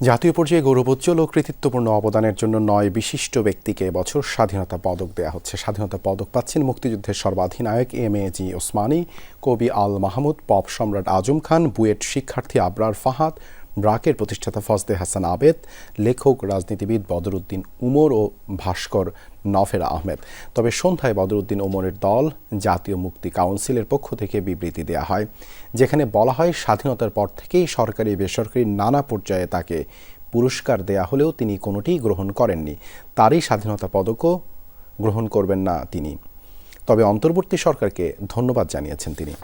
জাতীয় পর্যায়ে গৌরবোজ্জ্বল ও কৃতিত্বপূর্ণ অবদানের জন্য নয় বিশিষ্ট ব্যক্তিকে বছর স্বাধীনতা পদক দেয়া হচ্ছে। স্বাধীনতা পদক পাচ্ছেন মুক্তিযুদ্ধের সর্বাধিনায়ক এম এ জি ওসমানী, কবি আল মাহমুদ, পপ সম্রাট আজম খান, বুয়েট শিক্ষার্থী আবরার ফাহাদ ব্রাকের প্রতিষ্ঠাতা ফজদে হাসান আবেদ, লেখক, রাজনীতিবিদ বদরুদ্দিন উমর ও ভাস্কর নফের আহমেদ। তবে সন্ধ্যায় বদরুদ্দিন ওমরের দল জাতীয় মুক্তি কাউন্সিলের পক্ষ থেকে বিবৃতি দেয়া হয়, যেখানে বলা হয় স্বাধীনতার পর থেকেই সরকারি বেসরকারি নানা পর্যায়ে তাকে পুরস্কার দেয়া হলেও তিনি কোনোটিই গ্রহণ করেননি। তারই স্বাধীনতা পদকও গ্রহণ করবেন না তিনি। তবে অন্তর্বর্তী সরকারকে ধন্যবাদ জানিয়েছেন তিনি।